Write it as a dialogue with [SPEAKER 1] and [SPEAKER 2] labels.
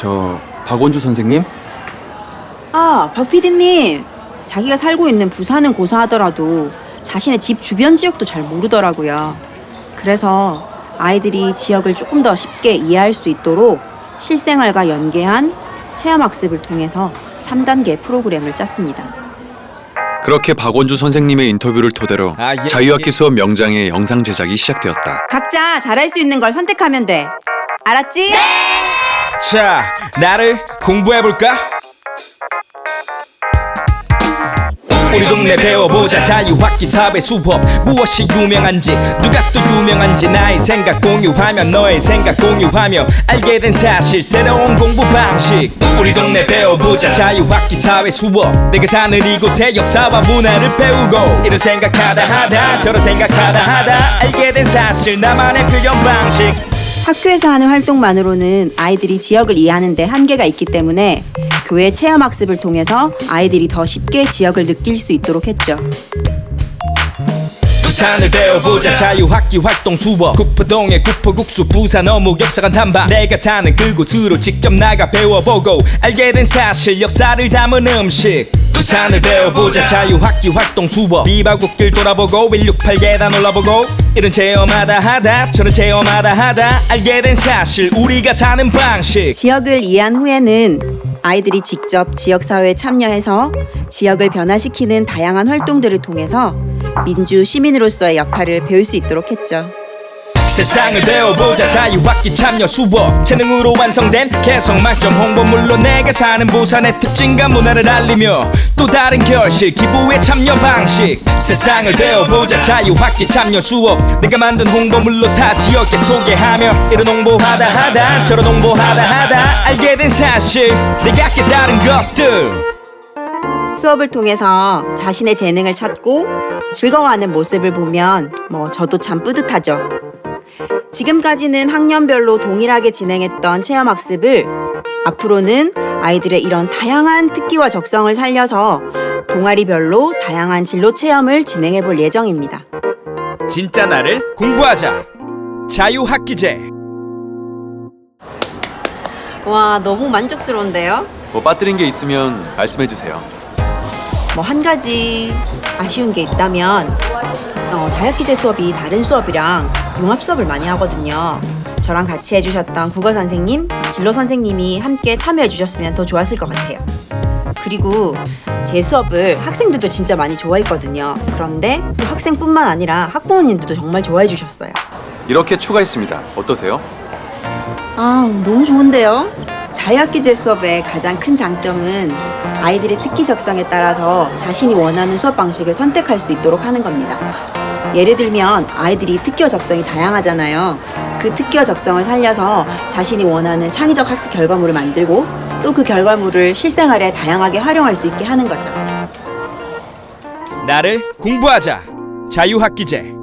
[SPEAKER 1] 저 박원주 선생님?
[SPEAKER 2] 아, 박 PD님. 자기가 살고 있는 부산은 고사하더라도 자신의 집 주변 지역도 잘 모르더라고요. 그래서 아이들이 지역을 조금 더 쉽게 이해할 수 있도록 실생활과 연계한 체험학습을 통해서 3단계 프로그램을 짰습니다.
[SPEAKER 1] 그렇게 박원주 선생님의 인터뷰를 토대로
[SPEAKER 3] 아, 예,
[SPEAKER 1] 자유학기
[SPEAKER 3] 예.
[SPEAKER 1] 수업 명장의 영상 제작이 시작되었다.
[SPEAKER 2] 각자 잘할 수 있는 걸 선택하면 돼. 알았지?
[SPEAKER 3] 자, 나를 공부해볼까? 우리 동네 배워보자. 자유학기 사회 수업 무엇이 유명한지 누가 또 유명한지 나의 생각 공유하며 너의 생각 공유하며 알게 된 사실 새로운 공부 방식. 우리 동네 배워보자. 자유학기 사회 수업 내가 사는 이곳의 역사와 문화를 배우고 이런 생각하다 하다 저런 생각하다 하다 알게 된 사실 나만의 표현 방식
[SPEAKER 2] 학교에서 하는 활동만으로는 아이들이 지역을 이해하는 데 한계가 있기 때문에 교회 체험학습을 통해서 아이들이 더 쉽게 지역을 느낄 수 있도록 했죠.
[SPEAKER 3] 부산을 배워보자. 자유학기 활동 수업 구포동의 구포국수 부산 어묵 역사관 탐방 내가 사는 그곳으로 직접 나가 배워보고 알게 된 사실 역사를 담은 음식. 부산을 배워보자. 자유학기 활동 수업 비바국길 돌아보고 168 계단 올라보고. 이런 체험하다 하다 저런 체험하다 하다 알게 된 사실 우리가 사는 방식.
[SPEAKER 2] 지역을 이해한 후에는 아이들이 직접 지역사회에 참여해서 지역을 변화시키는 다양한 활동들을 통해서 민주 시민으로서의 역할을 배울 수 있도록 했죠.
[SPEAKER 3] 세상을 배워보자. 자유학기 참여 수업 재능으로 완성된 개성 만점 홍보물로 내가 사는 부산의 특징과 문화를 알리며 또 다른 결실 기부의 참여 방식. 세상을 배워보자. 자유학기 참여 수업. 내가 만든 홍보물로 타 지역에 소개하며 이런 홍보하다 하다. 저런 홍보하다 하다. 알게 된 사실. 내가 깨달은 것들.
[SPEAKER 2] 수업을 통해서 자신의 재능을 찾고 즐거워하는 모습을 보면 뭐 저도 참 뿌듯하죠. 지금까지는 학년별로 동일하게 진행했던 체험학습을 앞으로는 아이들의 이런 다양한 특기와 적성을 살려서 동아리별로 다양한 진로 체험을 진행해 볼 예정입니다.
[SPEAKER 3] 진짜 나를 공부하자 자유학기제
[SPEAKER 2] 와, 너무 만족스러운데요?
[SPEAKER 1] 뭐 빠뜨린 게 있으면 말씀해 주세요.
[SPEAKER 2] 뭐 한 가지 아쉬운 게 있다면 어, 자유학기제 수업이 다른 수업이랑 융합 수업을 많이 하거든요. 저랑 같이 해주셨던 국어 선생님, 진로 선생님이 함께 참여해 주셨으면 더 좋았을 것 같아요. 그리고 제 수업을 학생들도 진짜 많이 좋아했거든요. 그런데 또 학생뿐만 아니라 학부모님들도 정말 좋아해 주셨어요.
[SPEAKER 1] 이렇게 추가했습니다. 어떠세요?
[SPEAKER 2] 아, 너무 좋은데요? 자유학기제 수업의 가장 큰 장점은 아이들의 특기 적성에 따라서 자신이 원하는 수업 방식을 선택할 수 있도록 하는 겁니다. 예를 들면 아이들이 특기와 적성이 다양하잖아요. 그 특기와 적성을 살려서 자신이 원하는 창의적 학습 결과물을 만들고 또 그 결과물을 실생활에 다양하게 활용할 수 있게 하는 거죠.
[SPEAKER 3] 나를 공부하자 자유학기제